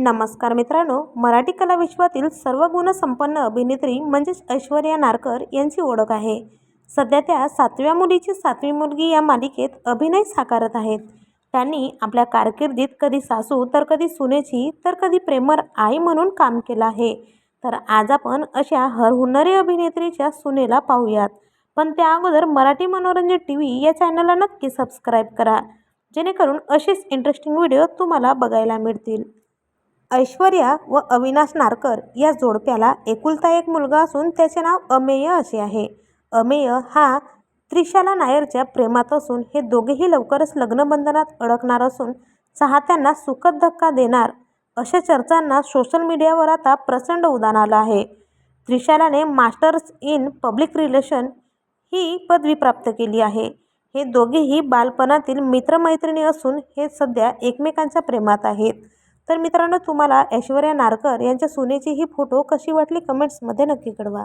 नमस्कार मित्रांनो मराठी कला विश्वातील सर्व गुणसंपन्न अभिनेत्री म्हणजेच ऐश्वर्या नारकर यांची ओळख आहे. सध्या त्या सातव्या मुलीची सातवी मुलगी या मालिकेत अभिनय साकारत आहेत. त्यांनी आपल्या कारकिर्दीत कधी सासू तर कधी सुनेची तर कधी प्रेमर आई म्हणून काम केलं आहे. तर आज आपण अशा हरहुन्नरी अभिनेत्रीच्या सुनेला पाहूयात. पण त्या अगोदर मराठी मनोरंजन टी व्ही या चॅनलला नक्की सबस्क्राईब करा. जेणेकरून असेच इंटरेस्टिंग व्हिडिओ तुम्हाला बघायला मिळतील. ऐश्वर्या व अविनाश नारकर या जोडप्याला एकुलता एक मुलगा असून त्याचे नाव अमेय असे आहे. अमेय हा त्रिशाला नायरच्या प्रेमात असून हे दोघेही लवकरच लग्नबंधनात अडकणार असून चाहत्यांना सुखद धक्का देणार अशा चर्चांना सोशल मीडियावर आता प्रचंड उदान आलं आहे. त्रिशालाने मास्टर्स इन पब्लिक रिलेशन ही पदवी प्राप्त केली आहे. हे दोघेही बालपणातील मित्रमैत्रिणी असून हे सध्या एकमेकांच्या प्रेमात आहेत. तर मित्रांनो तुम्हाला ऐश्वर्या नारकर यांच्या सुनेची ही फोटो कशी वाटली कमेंट्समध्ये नक्की कळवा.